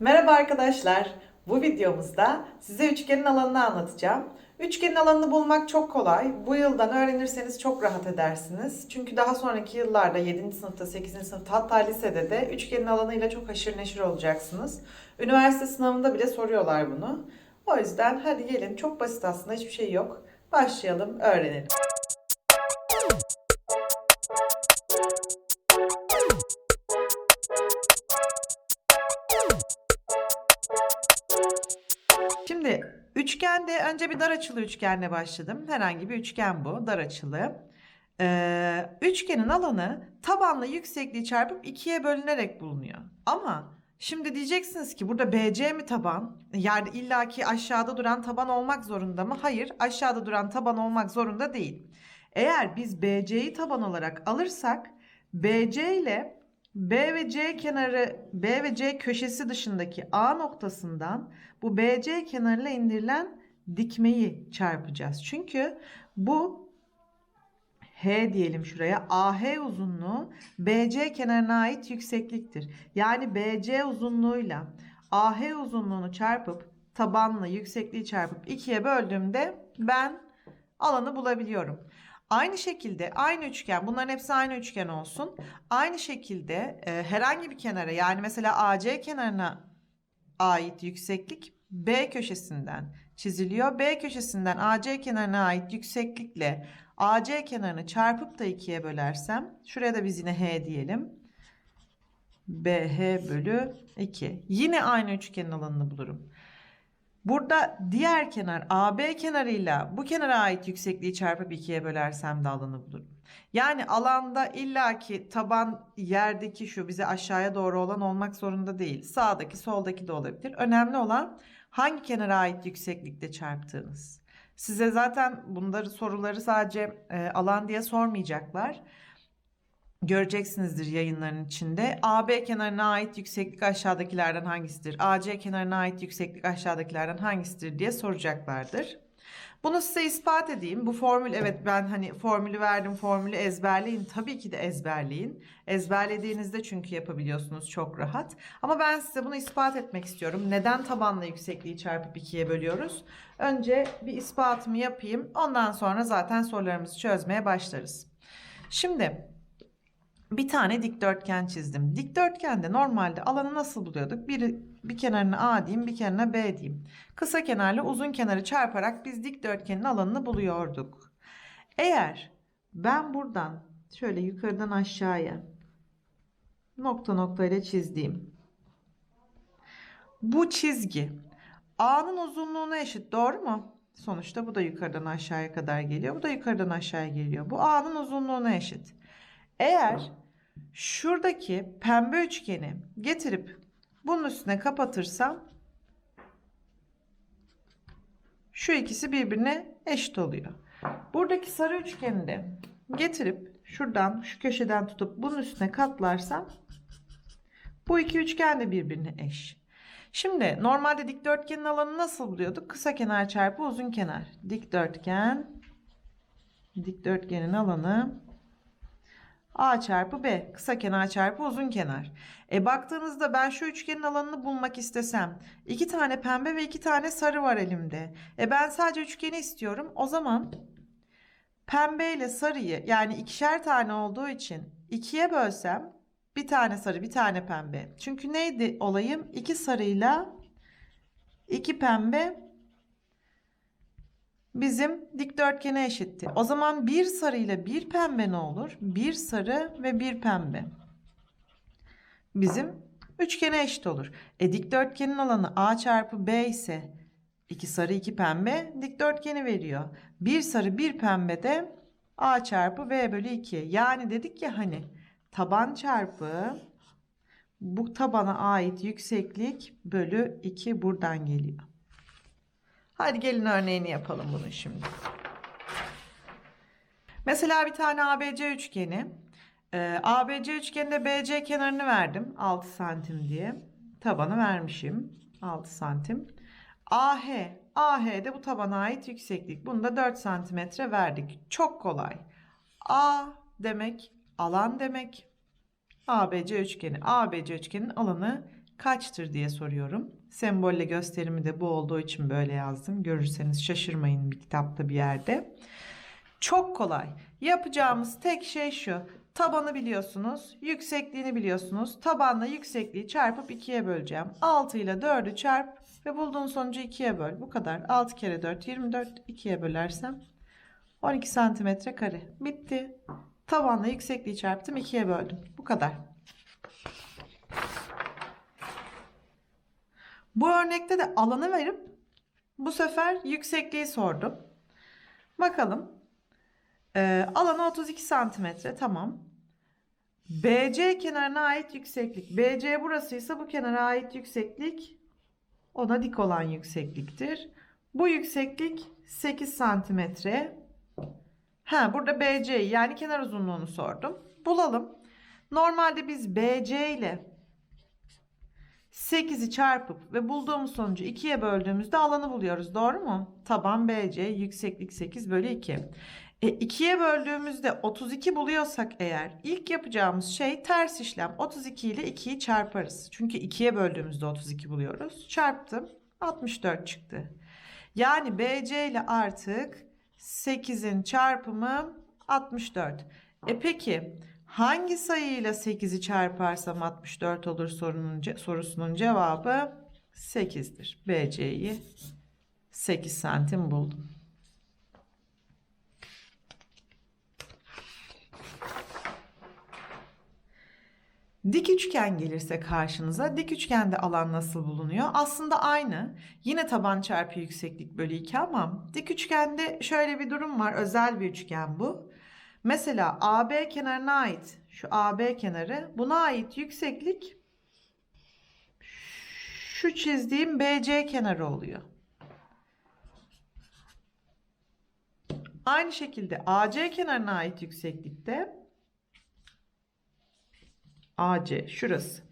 Merhaba arkadaşlar. Bu videomuzda size üçgenin alanını anlatacağım. Üçgenin alanını bulmak çok kolay. Bu yıldan öğrenirseniz çok rahat edersiniz. Çünkü daha sonraki yıllarda 7. sınıfta, 8. sınıfta hatta lisede de üçgenin alanıyla çok haşır neşir olacaksınız. Üniversite sınavında bile soruyorlar bunu. O yüzden hadi gelin çok basit aslında hiçbir şey yok. Başlayalım öğrenelim. Şimdi üçgende önce bir dar açılı üçgenle başladım. Herhangi bir üçgen bu, dar açılı. Ee, üçgenin alanı tabanla yüksekliği çarpıp ikiye bölünerek bulunuyor. Ama şimdi diyeceksiniz ki burada BC mi taban? Yani illaki aşağıda duran taban olmak zorunda mı? Hayır, aşağıda duran taban olmak zorunda değil. Eğer biz BC'yi taban olarak alırsak BC ile B ve C kenarı, B ve C köşesi dışındaki A noktasından bu BC kenarıyla indirilen dikmeyi çarpacağız. Çünkü bu H diyelim şuraya. AH uzunluğu BC kenarına ait yüksekliktir. Yani BC uzunluğuyla AH uzunluğunu çarpıp tabanla yüksekliği çarpıp ikiye böldüğümde ben alanı bulabiliyorum. Aynı şekilde aynı üçgen bunların hepsi aynı üçgen olsun. Aynı şekilde e, herhangi bir kenara yani mesela AC kenarına ait yükseklik B köşesinden çiziliyor. B köşesinden AC kenarına ait yükseklikle AC kenarını çarpıp da ikiye bölersem şuraya da biz yine H diyelim. BH bölü 2. Yine aynı üçgenin alanını bulurum. Burada diğer kenar AB kenarıyla bu kenara ait yüksekliği çarpıp ikiye bölersem de alanı bulurum. Yani alanda illaki taban yerdeki şu bize aşağıya doğru olan olmak zorunda değil. Sağdaki soldaki de olabilir. Önemli olan hangi kenara ait yükseklikte çarptığınız. Size zaten bunları soruları sadece e, alan diye sormayacaklar. Göreceksinizdir yayınların içinde. AB kenarına ait yükseklik aşağıdakilerden hangisidir? AC kenarına ait yükseklik aşağıdakilerden hangisidir diye soracaklardır. Bunu size ispat edeyim. Bu formül evet ben hani formülü verdim formülü ezberleyin. Tabii ki de ezberleyin. Ezberlediğinizde çünkü yapabiliyorsunuz çok rahat. Ama ben size bunu ispat etmek istiyorum. Neden tabanla yüksekliği çarpıp ikiye bölüyoruz? Önce bir ispatımı yapayım. Ondan sonra zaten sorularımızı çözmeye başlarız. Şimdi bir tane dikdörtgen çizdim. Dikdörtgende normalde alanı nasıl buluyorduk? Bir, bir kenarına A diyeyim, bir kenarına B diyeyim. Kısa kenarla uzun kenarı çarparak biz dikdörtgenin alanını buluyorduk. Eğer ben buradan şöyle yukarıdan aşağıya nokta nokta ile çizdiğim bu çizgi A'nın uzunluğuna eşit doğru mu? Sonuçta bu da yukarıdan aşağıya kadar geliyor. Bu da yukarıdan aşağıya geliyor. Bu A'nın uzunluğuna eşit. Eğer şuradaki pembe üçgeni getirip bunun üstüne kapatırsam şu ikisi birbirine eşit oluyor. Buradaki sarı üçgeni de getirip şuradan şu köşeden tutup bunun üstüne katlarsam bu iki üçgen de birbirine eş. Şimdi normalde dikdörtgenin alanı nasıl buluyorduk? Kısa kenar çarpı uzun kenar. Dikdörtgen dikdörtgenin alanı A çarpı B. Kısa kenar çarpı uzun kenar. E baktığınızda ben şu üçgenin alanını bulmak istesem iki tane pembe ve iki tane sarı var elimde. E ben sadece üçgeni istiyorum. O zaman pembe ile sarıyı yani ikişer tane olduğu için ikiye bölsem bir tane sarı bir tane pembe. Çünkü neydi olayım? İki sarıyla iki pembe bizim dikdörtgene eşitti. O zaman bir sarı ile bir pembe ne olur? Bir sarı ve bir pembe. Bizim üçgene eşit olur. E dikdörtgenin alanı A çarpı B ise iki sarı iki pembe dikdörtgeni veriyor. Bir sarı bir pembe de A çarpı B bölü 2. Yani dedik ya hani taban çarpı bu tabana ait yükseklik bölü 2 buradan geliyor. Hadi gelin örneğini yapalım bunu şimdi. Mesela bir tane ABC üçgeni. Ee, ABC üçgeninde BC kenarını verdim 6 santim diye. Tabanı vermişim 6 santim. AH, AH'de bu tabana ait yükseklik. Bunu da 4 santimetre verdik. Çok kolay. A demek alan demek. ABC üçgeni. ABC üçgenin alanı kaçtır diye soruyorum. Sembolle gösterimi de bu olduğu için böyle yazdım. Görürseniz şaşırmayın bir kitapta bir yerde. Çok kolay. Yapacağımız tek şey şu. Tabanı biliyorsunuz, yüksekliğini biliyorsunuz. Tabanla yüksekliği çarpıp 2'ye böleceğim. 6 ile 4'ü çarp ve bulduğun sonucu 2'ye böl. Bu kadar. 6 kere 4 24 2'ye bölersem 12 santimetre kare. Bitti. Tabanla yüksekliği çarptım 2'ye böldüm. Bu kadar. Bu örnekte de alanı verip bu sefer yüksekliği sordum. Bakalım. Ee, alanı 32 santimetre. Tamam. BC kenarına ait yükseklik. BC burasıysa bu kenara ait yükseklik ona dik olan yüksekliktir. Bu yükseklik 8 santimetre. Ha burada BC yani kenar uzunluğunu sordum. Bulalım. Normalde biz BC ile 8'i çarpıp ve bulduğumuz sonucu 2'ye böldüğümüzde alanı buluyoruz. Doğru mu? Taban BC yükseklik 8 bölü 2. E, 2'ye böldüğümüzde 32 buluyorsak eğer ilk yapacağımız şey ters işlem. 32 ile 2'yi çarparız. Çünkü 2'ye böldüğümüzde 32 buluyoruz. Çarptım. 64 çıktı. Yani BC ile artık 8'in çarpımı 64. E peki hangi sayıyla 8'i çarparsam 64 olur sorusunun cevabı 8'dir. BC'yi 8 santim buldum. Dik üçgen gelirse karşınıza dik üçgende alan nasıl bulunuyor? Aslında aynı. Yine taban çarpı yükseklik bölü 2 ama dik üçgende şöyle bir durum var. Özel bir üçgen bu. Mesela AB kenarına ait şu AB kenarı buna ait yükseklik şu çizdiğim BC kenarı oluyor. Aynı şekilde AC kenarına ait yükseklikte AC şurası.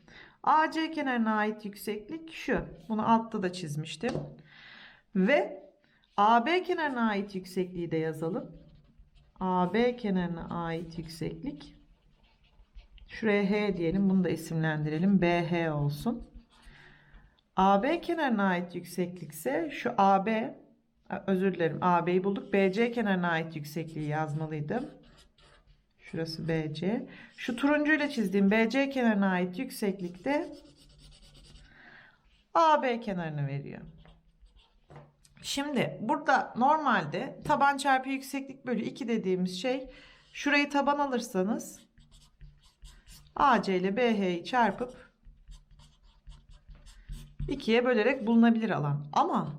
AC kenarına ait yükseklik şu. Bunu altta da çizmiştim. Ve AB kenarına ait yüksekliği de yazalım. AB kenarına ait yükseklik. Şuraya H diyelim. Bunu da isimlendirelim. BH olsun. AB kenarına ait yükseklik ise şu AB özür dilerim AB'yi bulduk. BC kenarına ait yüksekliği yazmalıydım. Şurası BC. Şu turuncuyla çizdiğim BC kenarına ait yükseklikte AB kenarını veriyor. Şimdi burada normalde taban çarpı yükseklik bölü 2 dediğimiz şey şurayı taban alırsanız AC ile BH'yi çarpıp 2'ye bölerek bulunabilir alan. Ama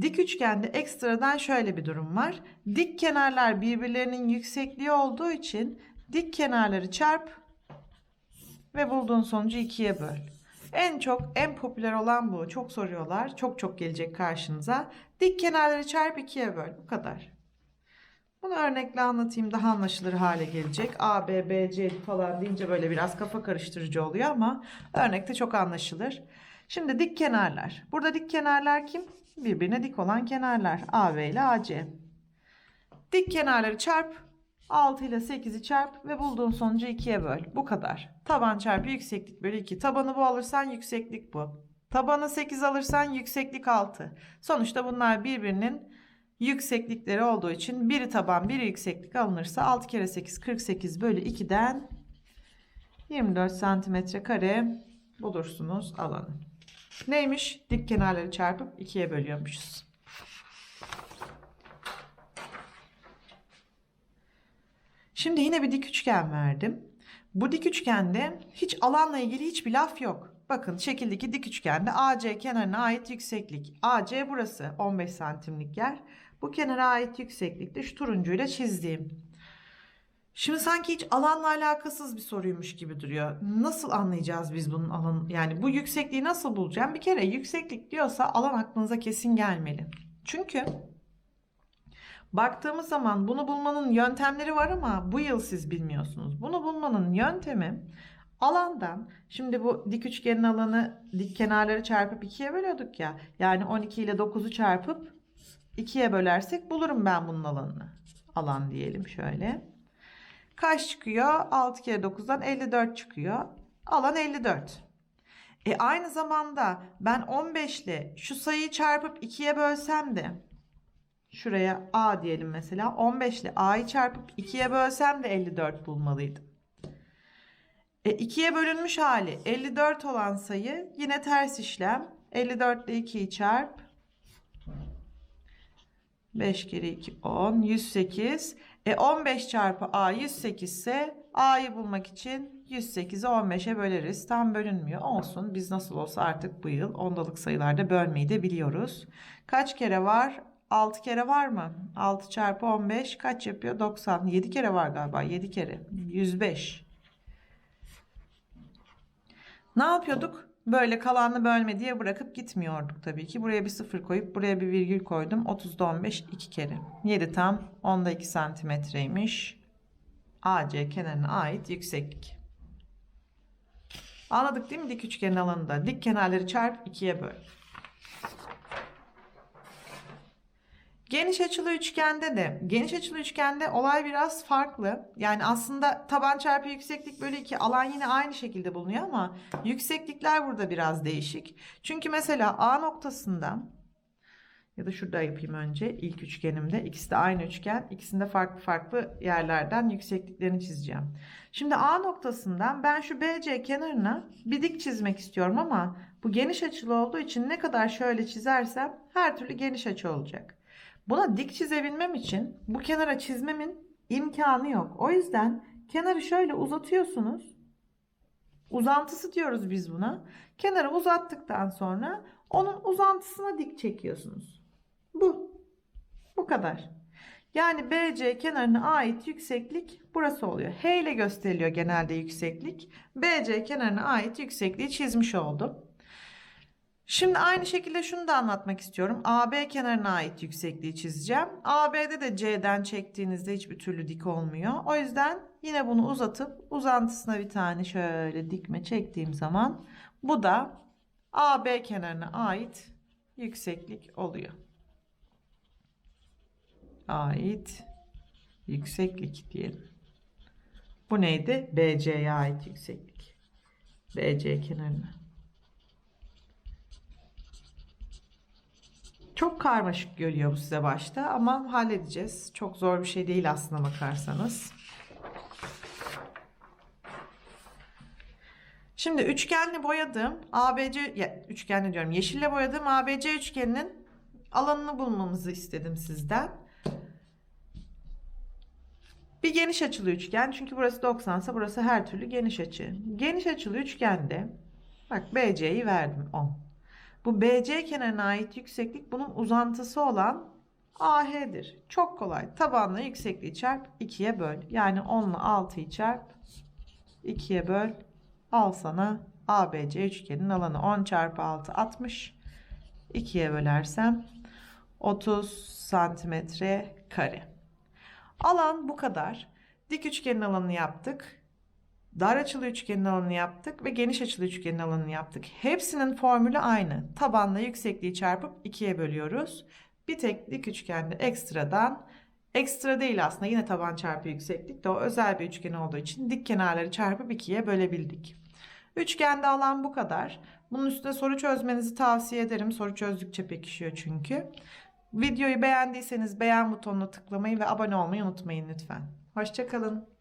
dik üçgende ekstradan şöyle bir durum var. Dik kenarlar birbirlerinin yüksekliği olduğu için dik kenarları çarp ve bulduğun sonucu 2'ye böl. En çok en popüler olan bu. Çok soruyorlar. Çok çok gelecek karşınıza. Dik kenarları çarp 2'ye böl. Bu kadar. Bunu örnekle anlatayım daha anlaşılır hale gelecek. A, B, B, C falan deyince böyle biraz kafa karıştırıcı oluyor ama örnekte çok anlaşılır. Şimdi dik kenarlar. Burada dik kenarlar kim? Birbirine dik olan kenarlar. AB ile AC. Dik kenarları çarp. 6 ile 8'i çarp ve bulduğun sonucu 2'ye böl. Bu kadar. Taban çarpı yükseklik bölü 2. Tabanı bu alırsan yükseklik bu. Tabanı 8 alırsan yükseklik 6. Sonuçta bunlar birbirinin yükseklikleri olduğu için biri taban biri yükseklik alınırsa 6 kere 8 48 bölü 2'den 24 santimetre kare bulursunuz alanı. Neymiş? Dik kenarları çarpıp 2'ye bölüyormuşuz. Şimdi yine bir dik üçgen verdim. Bu dik üçgende hiç alanla ilgili hiçbir laf yok. Bakın şekildeki dik üçgende AC kenarına ait yükseklik. AC burası 15 santimlik yer. Bu kenara ait yükseklik de şu turuncuyla çizdiğim. Şimdi sanki hiç alanla alakasız bir soruymuş gibi duruyor. Nasıl anlayacağız biz bunun alan yani bu yüksekliği nasıl bulacağım? Bir kere yükseklik diyorsa alan aklınıza kesin gelmeli. Çünkü baktığımız zaman bunu bulmanın yöntemleri var ama bu yıl siz bilmiyorsunuz. Bunu bulmanın yöntemi alandan şimdi bu dik üçgenin alanı dik kenarları çarpıp 2'ye bölüyorduk ya. Yani 12 ile 9'u çarpıp 2'ye bölersek bulurum ben bunun alanını. Alan diyelim şöyle. Kaç çıkıyor? 6 kere 9'dan 54 çıkıyor. Alan 54. E aynı zamanda ben 15 ile şu sayıyı çarpıp 2'ye bölsem de şuraya A diyelim mesela 15 ile A'yı çarpıp 2'ye bölsem de 54 bulmalıydım. E 2'ye bölünmüş hali 54 olan sayı yine ters işlem. 54 ile 2'yi çarp. 5 kere 2 10 108. E 15 çarpı A 108 ise A'yı bulmak için 108'i 15'e böleriz. Tam bölünmüyor. Olsun. Biz nasıl olsa artık bu yıl ondalık sayılarda bölmeyi de biliyoruz. Kaç kere var? 6 kere var mı? 6 çarpı 15 kaç yapıyor? 90. 7 kere var galiba. 7 kere. 105. Ne yapıyorduk? Böyle kalanını bölme diye bırakıp gitmiyorduk tabii ki. Buraya bir sıfır koyup buraya bir virgül koydum. 30'da 15 2 kere. 7 tam 10'da 2 santimetreymiş. AC kenarına ait yükseklik. Anladık değil mi dik üçgenin alanında? Dik kenarları çarp 2'ye böl. Geniş açılı üçgende de geniş açılı üçgende olay biraz farklı. Yani aslında taban çarpı yükseklik bölü 2 alan yine aynı şekilde bulunuyor ama yükseklikler burada biraz değişik. Çünkü mesela A noktasından ya da şurada yapayım önce ilk üçgenimde. İkisi de aynı üçgen. İkisinde farklı farklı yerlerden yüksekliklerini çizeceğim. Şimdi A noktasından ben şu BC kenarına bir dik çizmek istiyorum ama bu geniş açılı olduğu için ne kadar şöyle çizersem her türlü geniş açı olacak. Buna dik çizebilmem için bu kenara çizmemin imkanı yok. O yüzden kenarı şöyle uzatıyorsunuz. Uzantısı diyoruz biz buna. Kenarı uzattıktan sonra onun uzantısına dik çekiyorsunuz. Bu. Bu kadar. Yani BC kenarına ait yükseklik burası oluyor. H ile gösteriliyor genelde yükseklik. BC kenarına ait yüksekliği çizmiş oldum. Şimdi aynı şekilde şunu da anlatmak istiyorum. AB kenarına ait yüksekliği çizeceğim. AB'de de C'den çektiğinizde hiçbir türlü dik olmuyor. O yüzden yine bunu uzatıp uzantısına bir tane şöyle dikme çektiğim zaman bu da AB kenarına ait yükseklik oluyor. Ait yükseklik diyelim. Bu neydi? BC'ye ait yükseklik. BC kenarına. Çok karmaşık geliyor bu size başta ama halledeceğiz. Çok zor bir şey değil aslına bakarsanız. Şimdi üçgenli boyadığım ABC, ya, üçgenli diyorum yeşille boyadığım ABC üçgeninin alanını bulmamızı istedim sizden. Bir geniş açılı üçgen çünkü burası 90 ise burası her türlü geniş açı. Geniş açılı üçgende bak BC'yi verdim 10. Bu BC kenarına ait yükseklik bunun uzantısı olan AH'dir. Çok kolay. Tabanla yüksekliği çarp 2'ye böl. Yani 10 ile 6'yı çarp 2'ye böl. Al sana ABC üçgenin alanı 10 çarpı 6 60. 2'ye bölersem 30 santimetre kare. Alan bu kadar. Dik üçgenin alanını yaptık. Dar açılı üçgenin alanını yaptık ve geniş açılı üçgenin alanını yaptık. Hepsinin formülü aynı. Tabanla yüksekliği çarpıp 2'ye bölüyoruz. Bir tek dik üçgende ekstradan ekstra değil aslında yine taban çarpı yükseklik de o özel bir üçgen olduğu için dik kenarları çarpıp 2'ye bölebildik. Üçgende alan bu kadar. Bunun üstüne soru çözmenizi tavsiye ederim. Soru çözdükçe pekişiyor çünkü. Videoyu beğendiyseniz beğen butonuna tıklamayı ve abone olmayı unutmayın lütfen. Hoşçakalın.